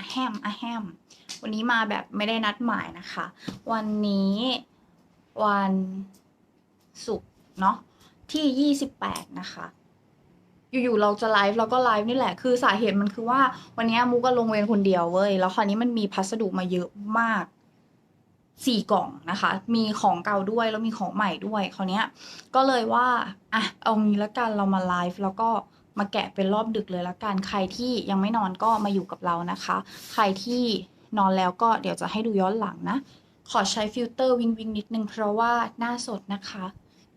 อะแฮมอะแฮม วันนี้มาแบบไม่ได้นัดหมายนะคะ วันนี้วันศุกร์เนาะที่ 28 นะคะ อยู่ๆเราจะไลฟ์เราก็ไลฟ์นี่แหละ คือสาเหตุมันคือว่า วันนี้มุกก็ลงเวรคนเดียวเว้ย แล้วคราวนี้มันมีพัสดุมาเยอะมากสี่กล่องนะคะ มีของเก่าด้วยแล้วมีของใหม่ด้วยคราวนี้ก็เลยว่าอะเอางี้ละกันเรามาไลฟ์แล้วก็ มาแกะเป็นรอบดึกเลยละกัน ใครที่ยังไม่นอนก็มาอยู่กับเรานะคะ ใครที่นอนแล้วก็เดี๋ยวจะให้ดูย้อนหลังนะ ขอใช้ฟิลเตอร์วิงวิงนิดนึงเพราะว่าหน้าสดนะคะ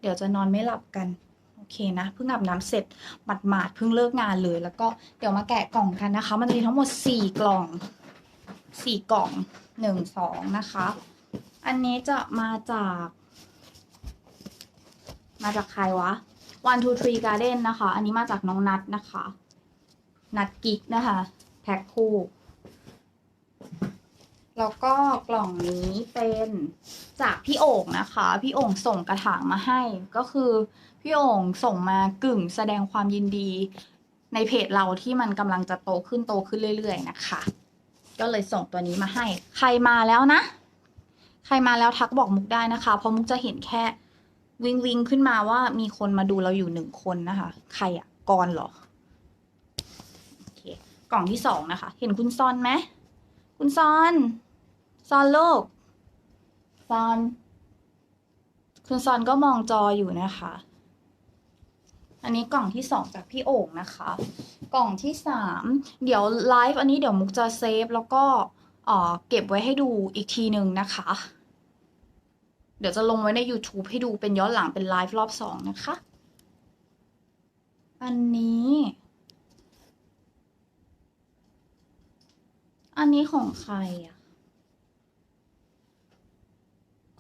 เดี๋ยวจะนอนไม่หลับกัน โอเคนะ เพิ่งอาบน้ำเสร็จหมาดหมาดๆเพิ่งเลิกงานเลย แล้วก็เดี๋ยวมาแกะกล่องกันนะคะ มันจะมีทั้งหมดสี่กล่องสี่กล่องหนึ่งสองนะคะ อันนี้จะมาจาก มาจากใครวะ one two three garden นะคะ อันนี้มาจากน้องนัดนะคะ นัดกิกนะคะ แพ็คคู่ แล้วก็กล่องนี้เป็นจากพี่โอ่งนะคะ พี่โอ่งส่งกระถางมาให้ ก็คือพี่โอ่งส่งมากึ่งแสดงความยินดีในเพจเราที่มันกำลังจะโตขึ้นโตขึ้นเรื่อยๆนะคะ ก็เลยส่งตัวนี้มาให้ ใครมาแล้วนะ ใครมาแล้วทักบอกมุกได้นะคะ เพราะมุกจะเห็นแค่ วิงวิงขึ้นมาว่ามีคนมาดูเราอยู่หนึ่งคนนะคะ ใครอะกรเหรอโอเคกล่องที่สองนะคะ เห็นคุณซอนไหมคุณซอนซอนโลกซอนคุณซอนก็มองจออยู่นะคะ อันนี้กล่องที่สองจากพี่โอ่งนะคะ กล่องที่สามเดี๋ยวไลฟ์อันนี้เดี๋ยวมุกจะเซฟแล้วก็เออเก็บไว้ให้ดูอีกทีหนึ่งนะคะ เดี๋ยวจะลงไว้ใน YouTube ให้ดูเป็นย้อนหลังเป็นไลฟ์รอบสองนะคะ อันนี้ อันนี้ของใครอะ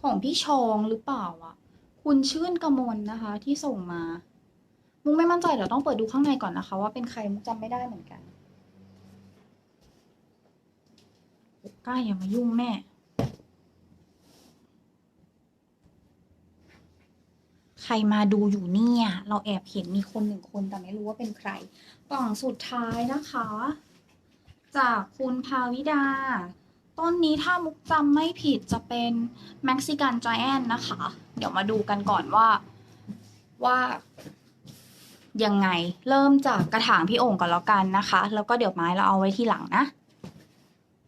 ของพี่ชองหรือเปล่าอะคุณชื่นกมลนะคะ ที่ส่งมา มุกไม่มั่นใจเดี๋ยวต้องเปิดดูข้างในก่อนนะคะ ว่าเป็นใครมุกจำไม่ได้เหมือนกันกล้าอย่ามายุ่งแม่ ใครมาดูอยู่เนี่ย เราแอบเห็นมีคนหนึ่งคนแต่ไม่รู้ว่าเป็นใคร กล่องสุดท้ายนะคะ จากคุณภาวิดา ต้นนี้ถ้ามุกจำไม่ผิดจะเป็นเม็กซิกันจ i แอนนะคะ เดี๋ยวมาดูกันก่อนว่าว่ายังไงเริ่มจากกระถางพี่โอ่งก่อนแล้วกันนะคะ แล้วก็เดี๋ยวไม้เราเอาไว้ที่หลังนะ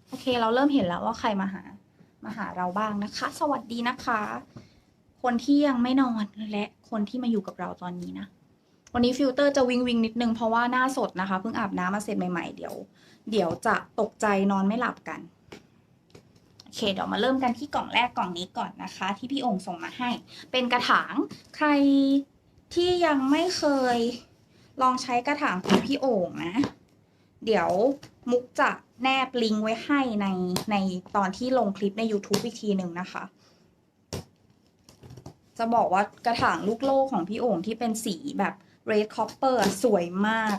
โอเคเราเริ่มเห็นแล้วว่าใครมาหา มาหาเราบ้างนะคะ สวัสดีนะคะ คนที่ยังไม่นอนและคนที่มาอยู่กับเราตอนนี้นะวันนี้ฟิลเตอร์จะวิงวิงนิดนึงเพราะว่าหน้าสดนะคะเพิ่งอาบน้ำมาเสร็จใหม่ๆเดี๋ยว เดี๋ยวจะตกใจนอนไม่หลับกันโอเคเดี๋ยวมาเริ่มกันที่กล่องแรกกล่องนี้ก่อนนะคะ ที่พี่โองค์ส่งมาให้ เป็นกระถางใครที่ยังไม่เคยลองใช้กระถางของพี่โอ่งนะ เดี๋ยวมุกจะแนบลิงก์ไว้ให้ในในตอนที่ลงคลิปใน YouTube อีกทีหนึ่งนะคะ จะบอกว่ากระถางลูกโลกของพี่โอ่งที่เป็นสีแบบ red copper อะสวยมาก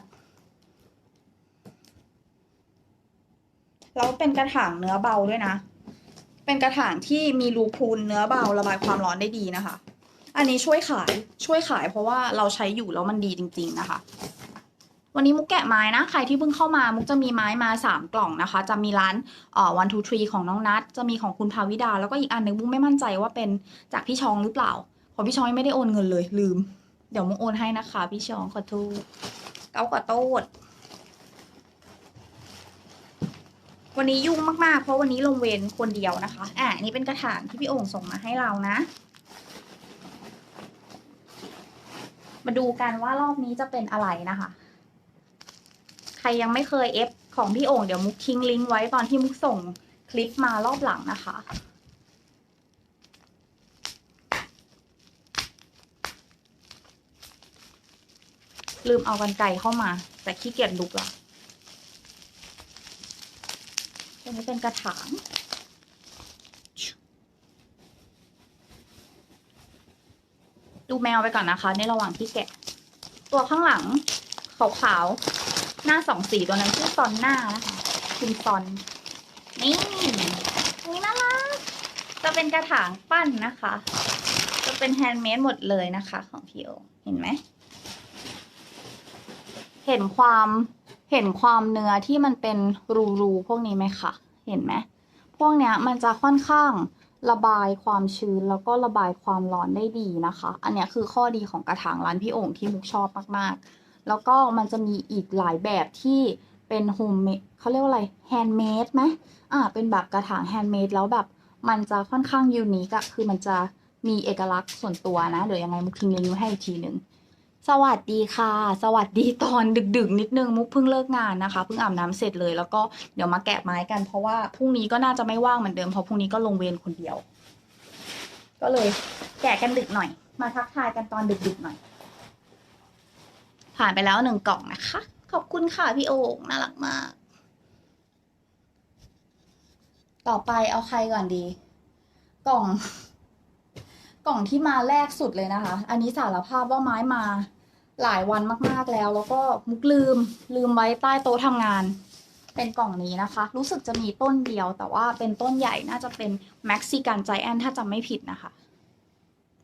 แล้วเป็นกระถางเนื้อเบาด้วยนะ เป็นกระถางที่มีรูพูนเนื้อเบาระบายความร้อนได้ดีนะคะ อันนี้ช่วยขายช่วยขายเพราะว่าเราใช้อยู่แล้วมันดีจริง ๆ นะคะ วันนี้มุกแกะไม้นะ ใครที่เพิ่งเข้ามามุกจะมีไม้มาสามกล่องนะคะ จะมีร้านเอ่อ one two three ของน้องนัทจะมีของคุณภาวิดา แล้วก็อีกอันหนึ่งมุกไม่มั่นใจว่าเป็นจากพี่ชองหรือเปล่าเพราะพี่ชองยังไม่ได้โอนเงินเลยลืม เดี๋ยวมุกโอนให้นะคะ พี่ชองขอโทษเก้าขอโทษวันนี้ยุ่งมากๆ เพราะวันนี้ลงเวรคนเดียวนะคะ อะนนี้เป็นกระถางที่พี่โอ่งส่งมาให้เรานะ มาดูกันว่ารอบนี้จะเป็นอะไรนะคะ รยังไม่เคยเอฟของพี่โอ่งเดี๋ยวมุกทิ้งลิงก์ไว้ตอนที่มุกส่งคลิปมารอบหลังนะคะ ลืมเอากันไกลเข้ามา แต่ขี้เกียจลุกละอันนี้เป็นกระถางดูแมวไปก่อนนะคะ ในระหว่างที่แกะ ตัวข้างหลังขาวๆ หน้าสองสีตัวนั้นชื่อซอนหน้านะคะคุณซอน นี่นี่น่ารักจะเป็นกระถางปั้นนะคะ จะเป็นแฮนด์เมดหมดเลยนะคะ ของพี่โอเห็นไหม เห็นความเห็นความเนื้อที่มันเป็นรูๆพวกนี้ไหมคะเห็นไหมพวกเนี้ยมันจะค่อนข้างระบายความชื้นแล้วก็ระบายความร้อนได้ดีนะคะ อันเนี้ยคือข้อดีของกระถางร้านพี่โอ่งที่มุกชอบมากๆ แล้วก็มันจะมีอีกหลายแบบที่เป็นโฮมเมดเขาเรียกว่าอะไรแฮนด์เมดไหมอ่าเป็นแบบกระถางแฮนด์เมดแล้วแบบมันจะค่อนข้างยูนิคอะคือมันจะมีเอกลักษณ์ส่วนตัวนะ เดี๋ยวยังไงมุกทิ้งลิงก์ไว้ให้อีกทีหนึ่งสวัสดีค่ะ สวัสดีตอนดึกๆ นิดนึงมุกเพิ่งเลิกงานนะคะเพิ่งอาบน้ำเสร็จเลย แล้วก็เดี๋ยวมาแกะไม้กันเพราะว่าพรุ่งนี้ก็น่าจะไม่ว่างเหมือนเดิมเพราะพรุ่งนี้ก็ลงเวรคนเดียว ก็เลยแกะกันดึกหน่อย มาทักทายกันตอนดึกๆหน่อย ผ่านไปแล้วหนึ่งกล่องนะคะ ขอบคุณค่ะพี่โอ่งน่ารักมาก ต่อไปเอาใครก่อนดี กล่อง กล่องที่มาแรกสุดเลยนะคะ อันนี้สารภาพว่าไม้มาหลายวันมาก ๆ แล้ว แล้วก็มุกลืมลืมไว้ใต้โต๊ะทำงาน เป็นกล่องนี้นะคะ รู้สึกจะมีต้นเดียว แต่ว่าเป็นต้นใหญ่น่าจะเป็นเม็กซิกันใจแอนถ้าจำไม่ผิดนะคะ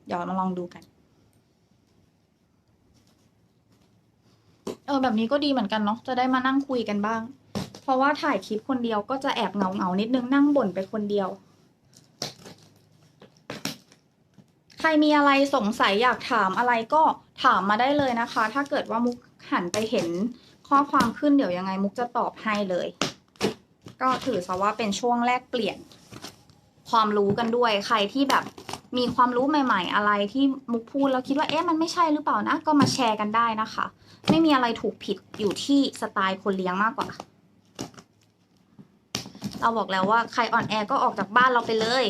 เดี๋ยวมาลองดูกัน เออแบบนี้ก็ดีเหมือนกันเนาะจะได้มานั่งคุยกันบ้าง เพราะว่าถ่ายคลิปคนเดียวก็จะแอบเหงาเงานิดนึงนั่งบ่นไปคนเดียว ใครมีอะไรสงสัยอยากถามอะไรก็ถามมาได้เลยนะคะ ถ้าเกิดว่ามุกหันไปเห็นข้อความขึ้นเดี๋ยวยังไงมุกจะตอบให้เลย ก็ถือซะว่าเป็นช่วงแรกเปลี่ยนความรู้กันด้วยใครที่แบบ มีความรู้ใหม่ ๆ อะไรที่มุกพูดแล้วคิดว่าเอ๊ะมันไม่ใช่หรือเปล่านะ ก็มาแชร์กันได้นะคะ ไม่มีอะไรถูกผิดอยู่ที่สไตล์คนเลี้ยงมากกว่า เราบอกแล้วว่าใครอ่อนแอก็ออกจากบ้านเราไปเลย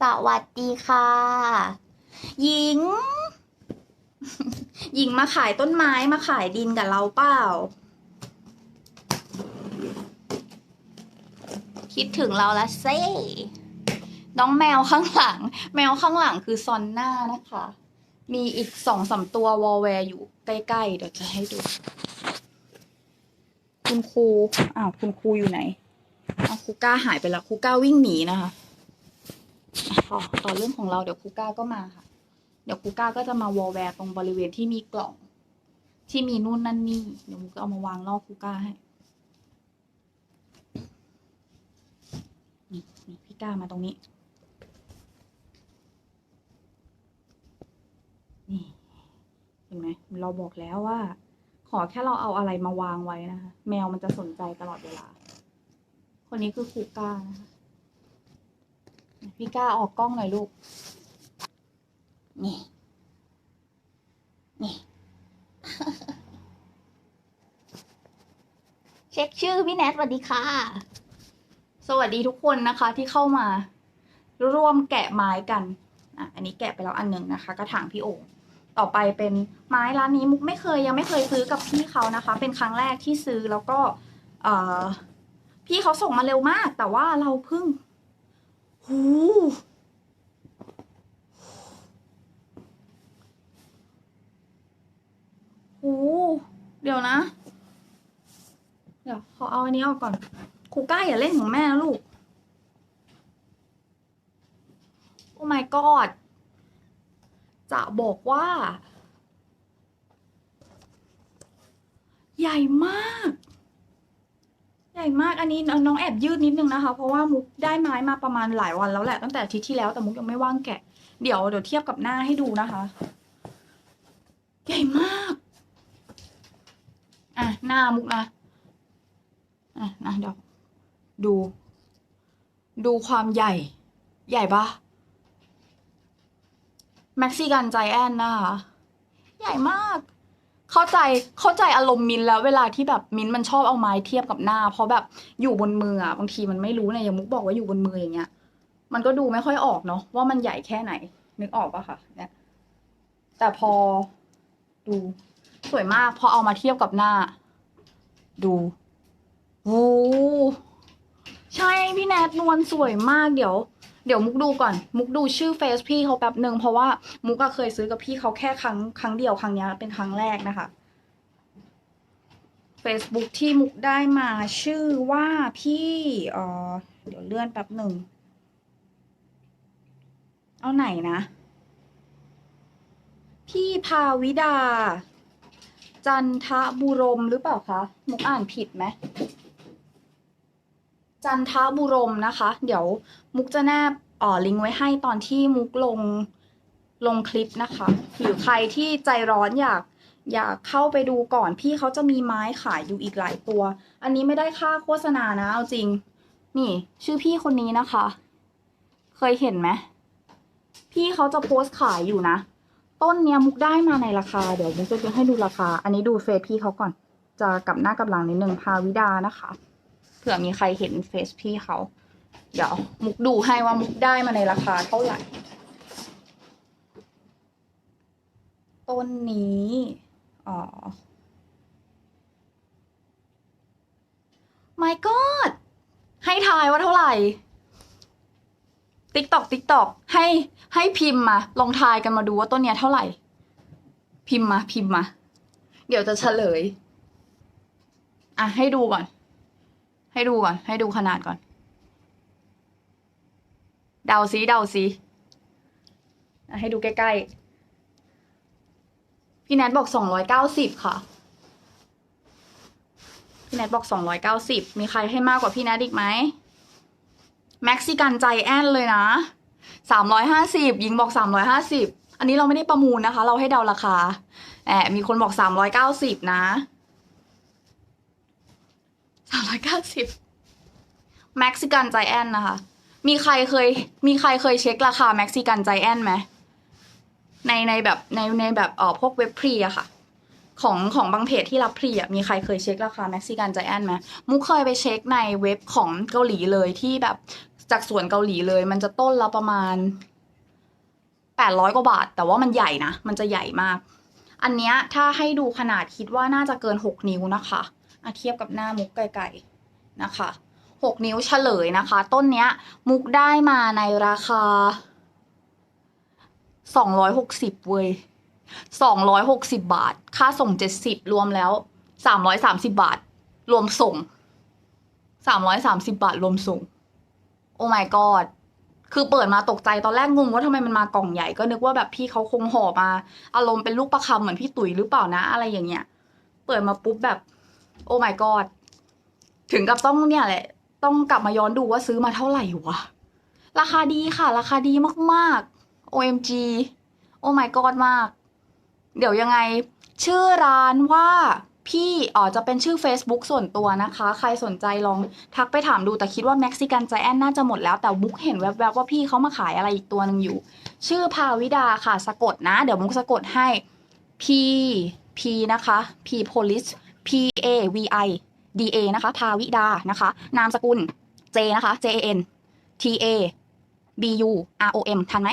สวัสดีค่ะ หญิง หญิงมาขายต้นไม้มาขายดินกับเราเปล่า คิดถึงเราละเซ่น้องแมวข้างหลัง แมวข้างหลังคือซอนน่านะคะ มีอีกสองสามตัววอลแวร์อยู่ใกล้ๆ เดี๋ยวจะให้ดู คุณครูอ้าวคุณครูอยู่ไหนอ้าวครูก้าหายไปแล้วครูก้าวิ่งหนีนะคะอะต่อเรื่องของเราเดี๋ยวครูก้าก็มาค่ะ เดี๋ยวครูก้าก็จะมาวอลแวร์ตรงบริเวณที่มีกล่อง ที่มีนู่นนั่นนี่เดี๋ยวมุกก็เอามาวางล่อครูก้าให้ นี่นี่พี่ ก้ามาตรงนี้ นี่เห็นไหมเราบอกแล้วว่า ขอแค่เราเอาอะไรมาวางไว้นะคะ แมวมันจะสนใจตลอดเวลา คนนี้คือคูก้านะคะพี่ก้าออกกล้องหน่อยลูก นี่ นี่ เช็คชื่อพี่แนทสวัสดีค่ะ สวัสดีทุกคนนะคะที่เข้ามา ร่วมแกะไม้กันอะอันนี้แกะไปแล้วอันหนึ่งนะคะ กระถางพี่โอ่งต่อไปเป็นไม้ร้านนี้มุกไม่เคยยังไม่เคยซื้อกับพี่เขานะคะ เป็นครั้งแรกที่ซื้อแล้วก็เออพี่เขาส่งมาเร็วมาก แต่ว่าเราเพิ่งหูหูเดี๋ยวนะ เดี๋ยวขอเอาอันนี้ออกก่อน ครูก้าอย่าเล่นของแม่นะลูก โอ้ my god จะบอกว่า ใหญ่มาก ใหญ่มากอันนี้น้องแอบยืดนิดนึงนะคะ เพราะว่ามุกได้ไม้มาประมาณหลายวันแล้วแหละตั้งแต่อาทิตย์ที่แล้วแต่มุกยังไม่ว่างแกะ เดี๋ยวเดี๋ยวเทียบกับหน้าให้ดูนะคะ ใหญ่มาก อะ หน้ามุกนะ อะนะเดี๋ยว ดู ดูความใหญ่ ใหญ่ปะเม็กซิกันใจแอนนะคะ ใหญ่มาก เข้าใจเข้าใจอารมณ์มินแล้ว เวลาที่แบบมินมันชอบเอาไม้เทียบกับหน้า เพราะแบบอยู่บนมืออะบางทีมันไม่รู้เนี่ยอย่างมุกบอกว่าอยู่บนมืออย่างเงี้ย มันก็ดูไม่ค่อยออกเนาะว่ามันใหญ่แค่ไหน นึกออกปะคะเนี่ยแต่พอดูสวยมากพอเอามาเทียบกับหน้า ดูโอ้ ใช่พี่แนทนวลสวยมากเดี๋ยว เดี๋ยวมุกดูก่อน มุกดูชื่อเฟซพี่เขาแป๊บหนึ่งเพราะว่ามุกก็เคยซื้อกับพี่เขาแค่ครั้งครั้งเดียวครั้งเนี้ยเป็นครั้งแรกนะคะ Facebook ที่มุกได้มาชื่อว่าพี่เออเดี๋ยวเลื่อนแป๊บหนึ่ง เอาไหนนะ พี่ภาวิดา จันทบุรมหรือเปล่าคะ มุกอ่านผิดไหม จันทบุรมนะคะ เดี๋ยวมุกจะแนบอ่อลิงก์ไว้ให้ตอนที่มุกลงลงคลิปนะคะ หรือใครที่ใจร้อนอยากอยากเข้าไปดูก่อนพี่เขาจะมีไม้ขายอยู่อีกหลายตัว อันนี้ไม่ได้ค่าโฆษณานะเอาจริง นี่ ชื่อพี่คนนี้นะคะ เคยเห็นไหมพี่เขาจะโพสต์ขายอยู่นะ ต้นเนี้ยมุกได้มาในราคา เดี๋ยวมุกจะให้ดูราคา อันนี้ดูเฟซพี่เขาก่อน จะกลับหน้ากลับหลังนิดนึงพาวิดานะคะ เผื่อมีใครเห็นเฟซพี่เขา เดี๋ยว มุกดูให้ว่ามุกได้มาในราคาเท่าไหร่ ต้นนี้ อ๋อ my god ให้ทายว่าเท่าไหร่ ติ๊กตอกติ๊กตอกให้ให้พิมพ์มา ลองทายกันมาดูว่าต้นเนี้ยเท่าไหร่ พิมพ์มาพิมพ์มา เดี๋ยวจะเฉลย อะ ให้ดูก่อน ให้ดูก่อน ให้ดูขนาดก่อน เดาซิเดาซิให้ดูใกล้ๆ พี่แนทบอกสองร้อยเก้าสิบค่ะ พี่แนทบอกสองร้อยเก้าสิบมีใครให้มากกว่าพี่แนทอีกไหมเม็กซิกันใจแอนเลยนะสามร้อยห้าสิบยิงบอกสามร้อยห้าสิบอันนี้เราไม่ได้ประมูลนะคะ เราให้เดาราคาแอบมีคนบอกสามร้อยเก้าสิบนะ สามร้อยเก้าสิบเม็กซิกันใจแอนนะคะ มีใครเคย มีใครเคยเช็คราคาเม็กซิกันใจแอนไหมในในแบบในในแบบเออพวกเว็บพรีอะค่ะ ของของบางเพจที่รับพรีอะมีใครเคยเช็คราคาเม็กซิกันใจแอนไหมมุกเคยไปเช็คในเว็บของเกาหลีเลยที่แบบจากสวนเกาหลีเลย มันจะต้นละประมาณแปดร้อยกว่าบาท แต่ว่ามันใหญ่นะ มันจะใหญ่มาก อันเนี้ยถ้าให้ดูขนาดคิดว่าน่าจะเกินหกนิ้วนะคะ อะเทียบกับหน้ามุกไกลๆนะคะหกนิ้วเฉลยนะคะ ต้นเนี้ยมุกได้มาในราคาสองร้อยหกสิบเว้ยสองร้อยหกสิบาท ค่าส่งเจ็ดสิบรวมแล้วสามร้อยสามสิบาท รวมส่งสามร้อยสามสิบาท รวมส่ง โอ้ my god คือเปิดมาตกใจตอนแรกงงว่าทำไมมันมากล่องใหญ่ก็นึกว่าแบบพี่เขาคงห่อมา อารมณ์เป็นลูกประคำเหมือนพี่ตุ๋ยหรือเปล่านะ อะไรอย่างเงี้ย เปิดมาปุ๊บแบบ โอ้ my god ถึงกับต้องเนี่ยแหละ ต้องกลับมาย้อนดูว่าซื้อมาเท่าไหร่วะ ราคาดีค่ะ ราคาดีมากๆ OMG โอ้ my god มาก เดี๋ยวยังไง ชื่อร้านว่าพี่อ๋อจะเป็นชื่อ Facebook ส่วนตัวนะคะ ใครสนใจลองทักไปถามดูแต่คิดว่า Mexican Giant น่าจะหมดแล้ว แต่มุกเห็นแวบๆว่าพี่เขามาขายอะไรอีกตัวหนึ่งอยู่ ชื่อพาวิดาค่ะ สะกดนะ เดี๋ยวมุกสะกดให้ P P นะคะ P Police P A V I D A นะคะพาวิดานะคะ นามสกุล J นะคะ J A N T A B U R O M ทันไหม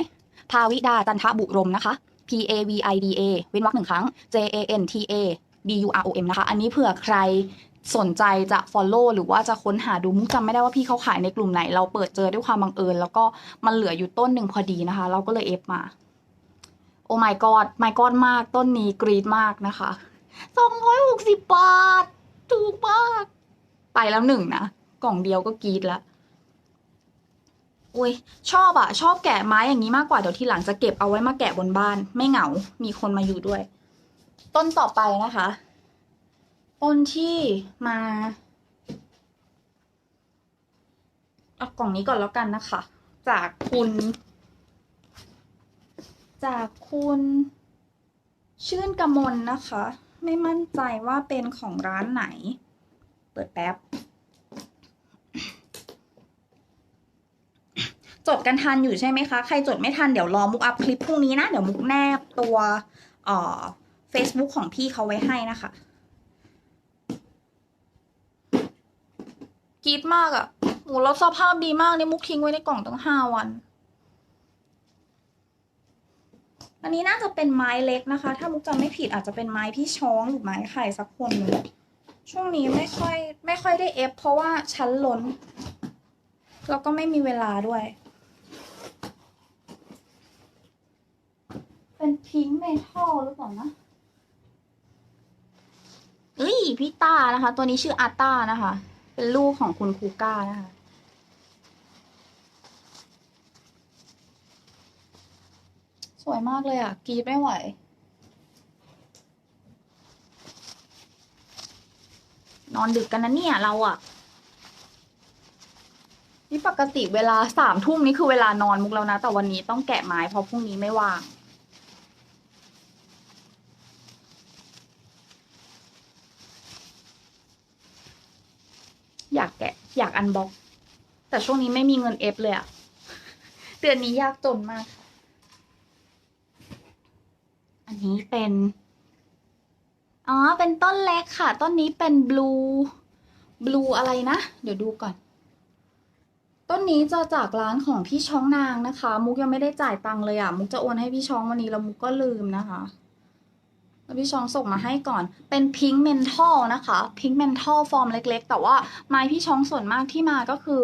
พาวิดาจันทบุรมนะคะ P A V I D A เว้นวรรคหนึ่งครั้ง J A N T A B U R O M นะคะ อันนี้เผื่อใครสนใจจะ follow หรือว่าจะค้นหาดูมุกจำไม่ได้ว่าพี่เขาขายในกลุ่มไหน เราเปิดเจอด้วยความบังเอิญ แล้วก็มันเหลืออยู่ต้นหนึ่งพอดีนะคะ เราก็เลยเอฟมา โอ้ my god my god มากต้นนี้กรีดมากนะคะ สองร้อยหกสิบบาท ถูกมาก ไปแล้วหนึ่งนะ กล่องเดียวก็กรีดล้วอุ้ยชอบอะชอบแกะไม้อย่างนี้มากกว่าเดี๋ยวทีหลังจะเก็บเอาไว้มาแกะบนบ้าน ไม่เหงา มีคนมาอยู่ด้วย ต้นต่อไปนะคะ ต้นที่มาเอากล่องนี้ก่อนแล้วกันนะคะ จากคุณ จากคุณ ชื่นกมลนะคะ ไม่มั่นใจว่าเป็นของร้านไหน เปิดแป๊บ จดกันทันอยู่ใช่ไหมคะ ใครจดไม่ทันเดี๋ยวรอมุกอัพคลิปพรุ่งนี้นะ เดี๋ยวมุกแนบตัวเอ่อ Facebook ของพี่เขาไว้ให้นะคะกรีดมากอะ่ะโหแล้วสภาพดีมากนี่มุกทิ้งไว้ในกล่องตั้งห้าวัน อันนี้น่าจะเป็นไม้เล็กนะคะ ถ้ามุกจำไม่ผิดอาจจะเป็นไม้พี่ช้องหรือไม้ไข่สักคนหนึ่งช่วงนี้ไม่ค่อยไม่ค่อยได้เอฟเพราะว่าชั้นล้น แล้วก็ไม่มีเวลาด้วย เป็นพิงค์เมทัลหรือเปล่านะเอ้ยพี่ต้านะคะ ตัวนี้ชื่ออาต้านะคะ เป็นลูกของคุณคูก้านะคะ วยมากเลยอะกรีดไม่ไหว นอนดึกกันนะเนี่ยเราอะนี่ปกติเวลาสามทุ่มนี่คือเวลานอนมุกแล้วนะ แต่วันนี้ต้องแกะไม้เพราะพรุ่งนี้ไม่ว่างอยากแกะอยากอันบ็อก แต่ช่วงนี้ไม่มีเงินเอฟเลยอะเดือนนี้ยากจนมาก อันนี้เป็น อ๋อ เป็นต้นเล็กค่ะ ต้นนี้เป็นบลู บลูอะไรนะ เดี๋ยวดูก่อน ต้นนี้จะจากร้านของพี่ช้องนางนะคะ มุกยังไม่ได้จ่ายตังค์เลยอะ มุกจะโอนให้พี่ช้องวันนี้แล้วมุกก็ลืมนะคะแล้วพี่ช้องส่งมาให้ก่อน เป็นพิงค์เมนทัลนะคะ พิงค์เมนทัลฟอร์มเล็กๆ แต่ว่าไม้พี่ช้องส่วนมากที่มาก็คือ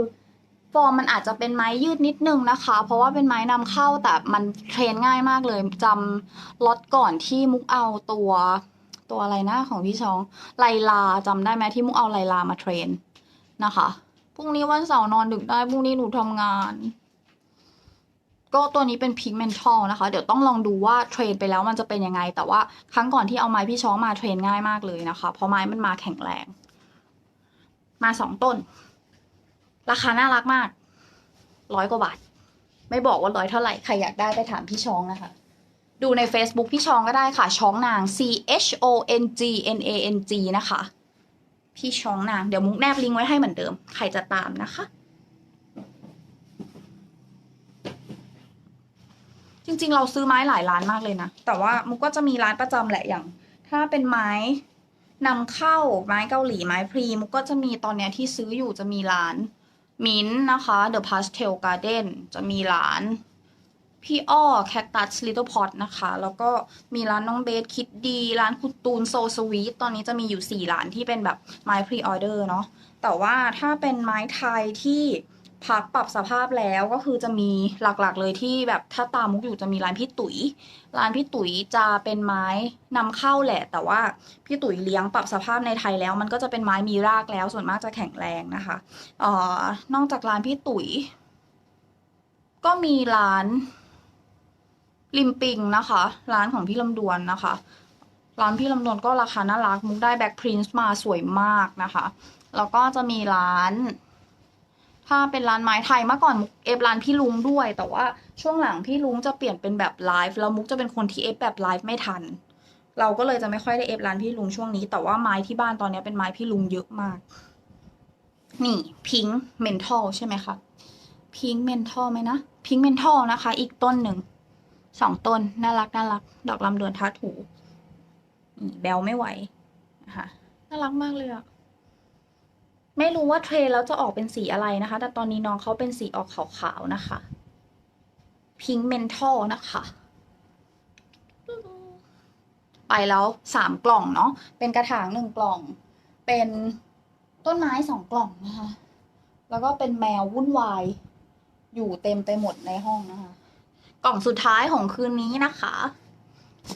ฟอร์มมันอาจจะเป็นไม้ยืดนิดนึงนะคะ เพราะว่าเป็นไม้นำเข้าแต่มันเทรนง่ายมากเลยจำล็อตก่อนที่มุกเอาตัวตัวอะไรนะของพี่ช้องไลลาจำได้ไหมที่มุกเอาไลลามาเทรนนะคะพรุ่งนี้วันเสาร์นอนดึกได้พรุ่งนี้หนูทำงาน ก็ตัวนี้เป็นพิกเมนทัลนะคะ เดี๋ยวต้องลองดูว่าเทรนไปแล้วมันจะเป็นยังไง แต่ว่าครั้งก่อนที่เอาไม้พี่ช้องมาเทรนง่ายมากเลยนะคะ เพราะไม้มันมาแข็งแรง มาสองต้น ราคาน่ารักมาก ร้อยกว่าบาท ไม่บอกว่าร้อยเท่าไหร่ ใครอยากได้ไปถามพี่ชองนะคะ ดูใน Facebook พี่ชองก็ได้ค่ะ ช้องนาง C H O N G N A N G นะคะ พี่ช้องนาง เดี๋ยวมุกแนบลิงก์ไว้ให้เหมือนเดิม ใครจะตามนะคะ จริงๆ เราซื้อไม้หลายร้านมากเลยนะ แต่ว่ามุกก็จะมีร้านประจำแหละอย่าง ถ้าเป็นไม้นำเข้าไม้เกาหลีไม้พรีมุกก็จะมีตอนเนี้ยที่ซื้ออยู่จะมีร้าน มิ้นนะคะ The Pastel Garden จะมีร้าน พี่อ้อ Cactus Little Pot นะคะ แล้วก็มีร้านน้องเบสคิดดี ร้านคุณตูนโซสวีทตอนนี้จะมีอยู่ 4 ร้านที่เป็นแบบไม้พรีออเดอร์เนาะแต่ว่าถ้าเป็นไม้ไทยที่ พักปรับสภาพแล้วก็คือจะมีหลักๆเลยที่แบบถ้าตามมุกอยู่จะมีร้านพี่ตุ๋ย ร้านพี่ตุ๋ยจะเป็นไม้นำเข้าแหละ แต่ว่าพี่ตุ๋ยเลี้ยงปรับสภาพในไทยแล้ว มันก็จะเป็นไม้มีรากแล้วส่วนมากจะแข็งแรงนะคะเอ่อนอกจากร้านพี่ตุ๋ย ก็มีร้านริมปิงนะคะ ร้านของพี่ลำดวนนะคะ ร้านพี่ลำดวนก็ราคาน่ารักมุกได้แบ็คพรินซ์มาสวยมากนะคะแล้วก็จะมีร้าน ถ้าเป็นร้านไม้ไทยเมื่อก่อนมุกเอฟร้านพี่ลุงด้วย แต่ว่าช่วงหลังพี่ลุงจะเปลี่ยนเป็นแบบไลฟ์แล้วมุกจะเป็นคนที่เอฟแบบไลฟ์ไม่ทัน เราก็เลยจะไม่ค่อยได้เอฟร้านพี่ลุงช่วงนี้ แต่ว่าไม้ที่บ้านตอนนี้เป็นไม้พี่ลุงเยอะมาก นี่พิงค์เมนทัลใช่ไหมคะพิงค์เมนทัลไหมนะพิงค์เมนทัลนะคะ อีกต้นหนึ่งสองต้นน่ารักน่ารัก ดอกลำดวนทัดหูแบลไม่ไหวนะคะน่ารักมากเลยอะ ไม่รู้ว่าเทรนแล้วจะออกเป็นสีอะไรนะคะ แต่ตอนนี้น้องเขาเป็นสีออกขาวๆนะคะ พิงเมนทัลนะคะ ไปแล้วสามกล่องเนาะ เป็นกระถางหนึ่งกล่อง เป็นต้นไม้สองกล่องนะคะ แล้วก็เป็นแมววุ่นวาย อยู่เต็มไปหมดในห้องนะคะ กล่องสุดท้ายของคืนนี้นะคะ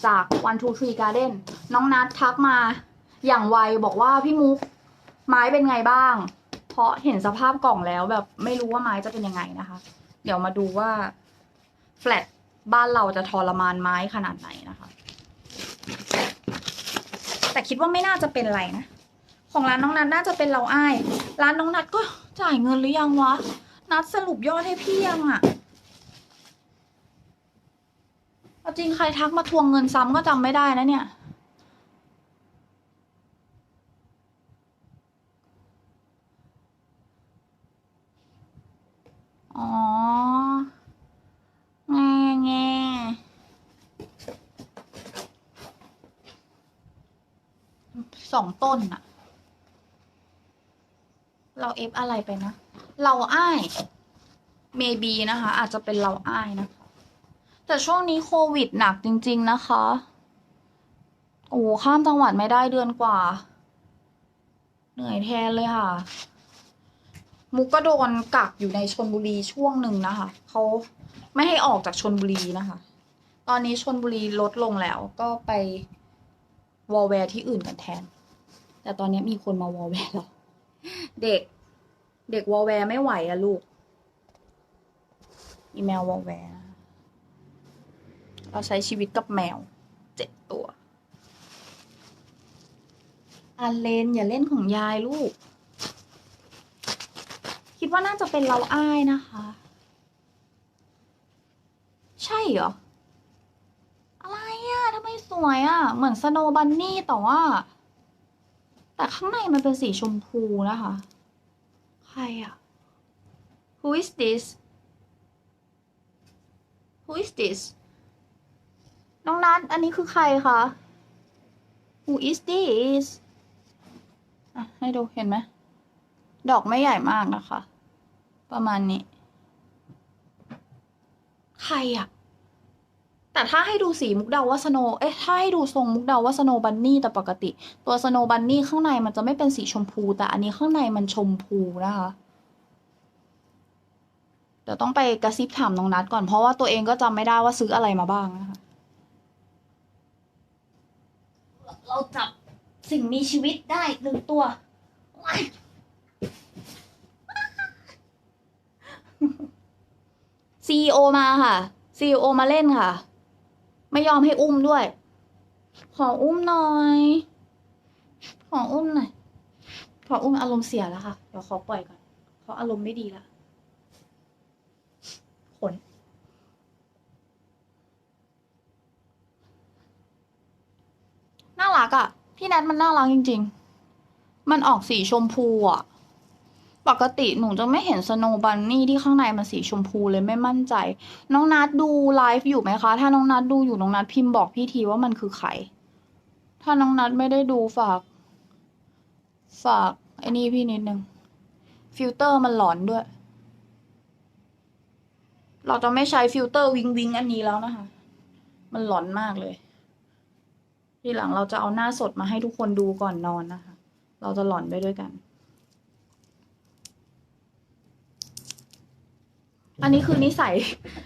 จาก One Two Three Garden น้องนัดทักมาอย่างไวบอกว่าพี่มุก ไม้เป็นไงบ้าง เพราะเห็นสภาพกล่องแล้วแบบไม่รู้ว่าไม้จะเป็นยังไงนะคะ เดี๋ยวมาดูว่าแฟลตบ้านเราจะทรมานไม้ขนาดไหนนะคะ แต่คิดว่าไม่น่าจะเป็นไรนะ ของร้านน้องนัดน่าจะเป็นเราอ้าย ร้านน้องนัดก็จ่ายเงินหรือยังวะ นัดสรุปยอดให้พี่ยังอะจริงใครทักมาทวงเงินซ้ำก็จำไม่ได้นะเนี่ย อ๋อแง่แง่สองต้นอะเราเอฟอะไรไปนะ เราอ้าย maybe นะคะ อาจจะเป็นเราอ้ายนะคะแต่ช่วงนี้โควิดหนักจริง ๆ นะคะ โอ้ข้ามจังหวัดไม่ได้เดือนกว่า เหนื่อยแทนเลยค่ะ มุกก็โดนกักอยู่ในชนบุรีช่วงหนึ่งนะคะเขาไม่ให้ออกจากชนบุรีนะคะ ตอนนี้ชนบุรีลดลงแล้วก็ไปวอลแวร์ที่อื่นกันแทน แต่ตอนนี้มีคนมาวอลแวร์แล้วเด็ก เด็กวอลแวร์ไม่ไหวอะลูก อีแมววอลแวร์เราใช้ชีวิตกับแมวเจ็ดตัวอันเลนอย่าเล่นของยายลูก คิดว่าน่าจะเป็นเราอ้ายนะคะ ใช่เหรอ อะไรอะทำไมสวยอะเหมือนสโนบันนี่แต่ว่า แต่ข้างในมันเป็นสีชมพูนะคะ ใครอะ Who is this Who is this น้องนัทอันนี้คือใครคะ Who is this อะให้ดูเห็นไหม ดอกไม่ใหญ่มากนะคะ ประมาณนี้ ใครอะแต่ถ้าให้ดูสีมุกเดาว่าสโนเอ๊ะถ้าให้ดูทรงมุกเดาว่าสโนบันนี่แต่ปกติ ตัวสโนบันนี่ข้างในมันจะไม่เป็นสีชมพู แต่อันนี้ข้างในมันชมพูนะคะเดี๋ยวต้องไปกระซิบถามน้องนัดก่อนเพราะว่าตัวเองก็จำไม่ได้ว่าซื้ออะไรมาบ้างนะคะเราจับสิ่งมีชีวิตได้หนึ่งตัวว้าย ซีโอมาค่ะซีโอมาเล่นค่ะ ไม่ยอมให้อุ้มด้วย ขออุ้มหน่อย ขออุ้มหน่อย ขออุ้มอารมณ์เสียแล้วค่ะ เดี๋ยวขอปล่อยก่อนเขาอารมณ์ไม่ดีแล้วขนน่ารักอะ่ะ พี่แนทมันน่ารักจริง ๆ มันออกสีชมพูอะ่ะ ปกติหนูจะไม่เห็นสโนบันนี่ที่ข้างในมันสีชมพูเลยไม่มั่นใจ น้องนัดดูไลฟ์อยู่ไหมคะ ถ้าน้องนัดดูอยู่น้องนัดพิมพ์บอกพี่ทีว่ามันคือใครถ้าน้องนัดไม่ได้ดูฝาก ฝากไอ้นี่พี่นิดนึง ฟิลเตอร์มันหลอนด้วย เราจะไม่ใช้ฟิลเตอร์วิงวิงอันนี้แล้วนะคะ มันหลอนมากเลย ทีหลังเราจะเอาหน้าสดมาให้ทุกคนดูก่อนนอนนะคะ เราจะหลอนไปด้วยกัน อันนี้คือนิสัย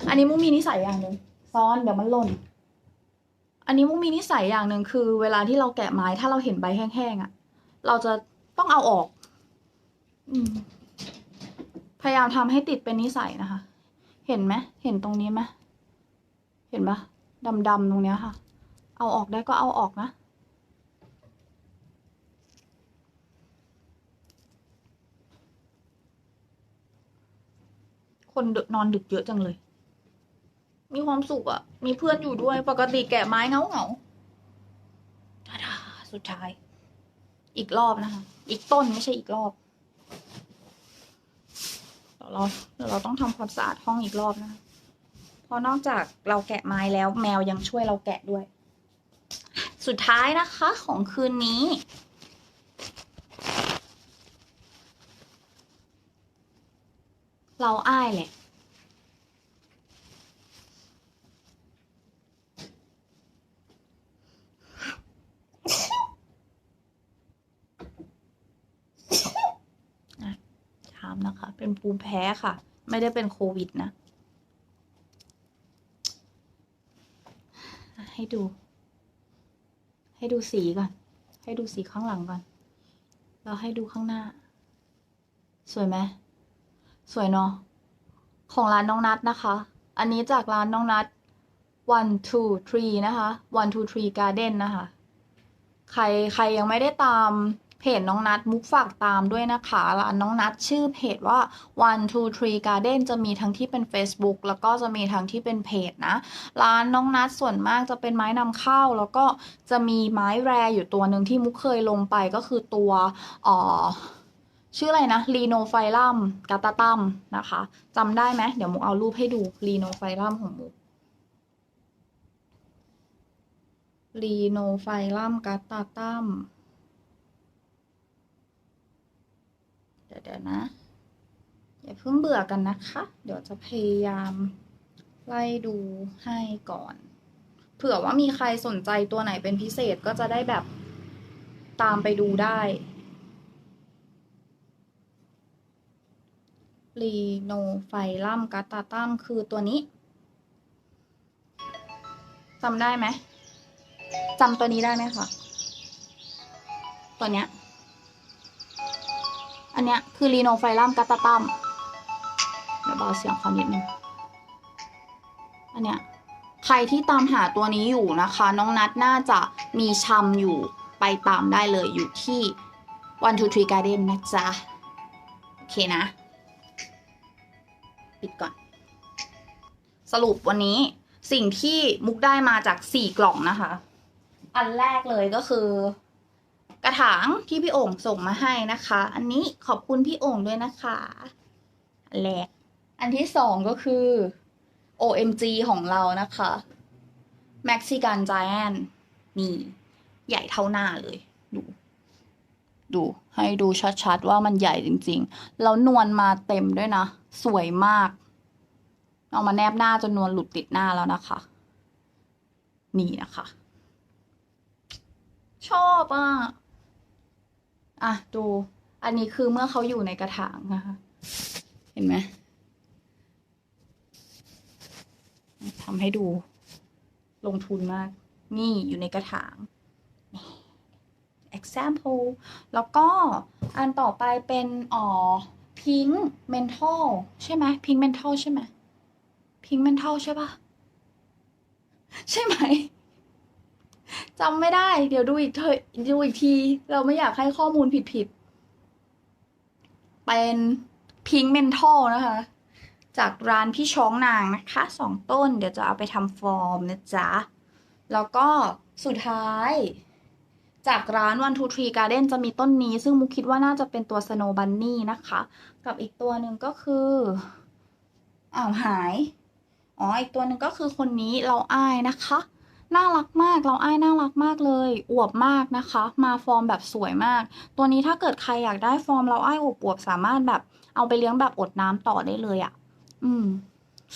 อันนี้มุกมีนิสัยอย่างหนึ่งซ้อนเดี๋ยวมันหล่น อันนี้มุกมีนิสัยอย่างหนึ่งคือ เวลาที่เราแกะไม้ถ้าเราเห็นใบแห้งๆอะ่ะ เราจะต้องเอาออก อืม พยายามทำให้ติดเป็นนิสัยนะคะ เห็นไหมเห็นตรงนี้ไหมเห็นปะดำๆตรงเนี้ยค่ะ เอาออกได้ก็เอาออกนะ คนดึกนอนดึกเยอะจังเลย มีความสุขอะมีเพื่อนอยู่ด้วย ปกติแกะไม้เหงาเหงาๆทาดาสุดท้าย อีกรอบนะคะ อีกต้นไม่ใช่อีกรอบเดี๋ยวเราเดี๋ยวเราต้องทำความสะอาดห้องอีกรอบนะคะเพราะนอกจากเราแกะไม้แล้วแมวยังช่วยเราแกะด้วย สุดท้ายนะคะของคืนนี้ เราอ้ายแหละอะถามนะคะ เป็นภูมิแพ้ค่ะ ไม่ได้เป็นโควิดนะ ให้ดู ให้ดูสีก่อน ให้ดูสีข้างหลังก่อน แล้วให้ดูข้างหน้า สวยไหม สวยเนาะของร้านน้องนัดนะคะ อันนี้จากร้านน้องนัด one two three นะคะ one two three garden นะคะ ใครใครยังไม่ได้ตามเพจน้องนัดมุกฝากตามด้วยนะคะร้านน้องนัดชื่อเพจว่า one two three garden จะมีทั้งที่เป็น Facebook แล้วก็จะมีทั้งที่เป็นเพจนะ ร้านน้องนัดส่วนมากจะเป็นไม้นำเข้า แล้วก็จะมีไม้แรอยู่ตัวหนึ่งที่มุกเคยลงไปก็คือตัวอ่อ ชื่ออะไรนะลีโนไฟลัมกาตาตัมนะคะจำได้ไหมเดี๋ยวมุกเอารูปให้ดูลีโนไฟลัมของมุกลีโนไฟลัมกาตาตัมเดี๋ยวเดี๋ยวนะ อย่าเพิ่งเบื่อกันนะคะ เดี๋ยวจะพยายามไล่ดูให้ก่อน เผื่อว่ามีใครสนใจตัวไหนเป็นพิเศษก็จะได้แบบตามไปดูได้ รีโนไฟลัมกาตาตัมคือตัวนี้จำได้ไหมจำตัวนี้ได้ไหมคะตัวเนี้ยอันเนี้ยคือรีโนไฟลัมกาตาตัมเดี๋ยวเบาเสียงเขานิดนึงอันเนี้ยใครที่ตามหาตัวนี้อยู่นะคะ น้องนัดน่าจะมีชำอยู่ไปตามได้เลยอยู่ที่ one two three garden นะจ๊ะ โอเคนะ ปิดก่อน สรุปวันนี้สิ่งที่มุกได้มาจากสี่กล่องนะคะ อันแรกเลยก็คือ กระถางที่พี่โอ่งส่งมาให้นะคะ อันนี้ขอบคุณพี่โอ่งด้วยนะคะอันแรกอันที่สองก็คือ OMG ของเรานะคะ Mexican Giant นี่ ใหญ่เท่าหน้าเลย ดู ดูให้ดูชัดๆว่ามันใหญ่จริงๆ แล้วนวลมาเต็มด้วยนะ สวยมาก เอามาแนบหน้าจนนวลหลุดติดหน้าแล้วนะคะ นี่นะคะ ชอบอะ อะดู อันนี้คือเมื่อเขาอยู่ในกระถางนะคะ เห็นไหมทำให้ดูลงทุนมาก นี่อยู่ในกระถาง example แล้วก็อันต่อไปเป็นอ๋อ pink mental ใช่ไหม pink mental ใช่ไหม pink mental ใช่ปะใช่ไหมจำไม่ได้ เดี๋ยวดูอีกเถอะดูอีกที เราไม่อยากให้ข้อมูลผิดๆ เป็น pink mental นะคะ จากร้านพี่ช้องนางนะคะสองต้น เดี๋ยวจะเอาไปทำฟอร์มนะจ๊ะ แล้วก็สุดท้าย จากร้าน one two Tree garden จะมีต้นนี้ซึ่งมุกคิดว่าน่าจะเป็นตัว snow bunny นะคะ กับอีกตัวหนึ่งก็คืออ้าวหาย อ๋อ อีกตัวหนึ่งก็คือคนนี้เราอ้ายนะคะ น่ารักมากเราอ้ายน่ารักมากเลย อวบมากนะคะ มาฟอร์มแบบสวยมาก ตัวนี้ถ้าเกิดใครอยากได้ฟอร์มเราอ้ายอวบอวบสามารถแบบเอาไปเลี้ยงแบบอดน้ำต่อได้เลยอะ่ะ อืม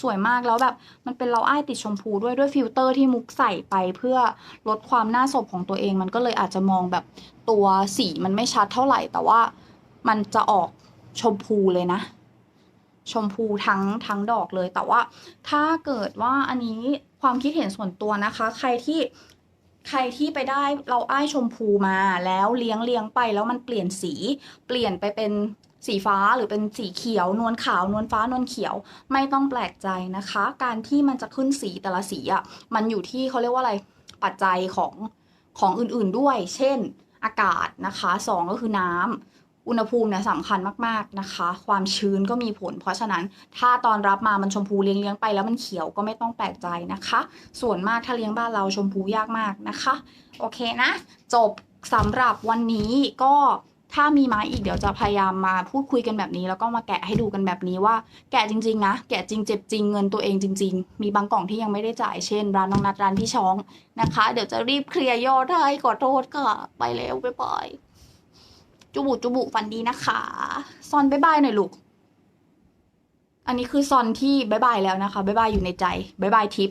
สวยมากแล้วแบบมันเป็นเราอ้ายติดชมพูด้วยด้วยฟิลเตอร์ที่มุกใส่ไปเพื่อลดความน่าสบของตัวเอง มันก็เลยอาจจะมองแบบตัวสีมันไม่ชัดเท่าไหร่ แต่ว่ามันจะออกชมพูเลยนะ ชมพูทั้งทั้งดอกเลยแต่ว่า ถ้าเกิดว่าอันนี้ความคิดเห็นส่วนตัวนะคะ ใครที่ใครที่ไปได้เราอ้ายชมพูมาแล้วเลี้ยงเลี้ยงไปแล้วมันเปลี่ยนสี เปลี่ยนไปเป็นสีฟ้าหรือเป็นสีเขียว นวลขาวนวลฟ้านวลเขียว ไม่ต้องแปลกใจนะคะ การที่มันจะขึ้นสีแต่ละสีอะมันอยู่ที่เขาเรียกว่าอะไรปัจจัยของของอื่นๆด้วย เช่น อากาศนะคะสองก็คือน้ำอุณหภูมิเนี่ยสำคัญมากๆนะคะ ความชื้นก็มีผล เพราะฉะนั้นถ้าตอนรับมามันชมพูเลี้ยงๆไปแล้วมันเขียวก็ไม่ต้องแปลกใจนะคะ ส่วนมากถ้าเลี้ยงบ้านเราชมพูยากมากนะคะ โอเคนะ จบสำหรับวันนี้ก็ ถ้ามีมาอีกเดี๋ยวจะพยายามมาพูดคุยกันแบบนี้ แล้วก็มาแกะให้ดูกันแบบนี้ว่าแกะจริง ๆ นะ แกะจริงเจ็บจริงเงินตัวเองจริง ๆ มีบางกล่องที่ยังไม่ได้จ่ายเช่น ร้านน้องนัดร้านพี่ช้องนะคะ เดี๋ยวจะรีบเคลียร์ยอดให้ขอโทษค่ะไปแล้วบ๊ายบายจุบุจุบุฟันดีนะคะซอนบ๊ายบายหน่อยลูก อันนี้คือซอนที่บ๊ายบายแล้วนะคะบ๊ายบายอยู่ในใจบ๊ายบายทิป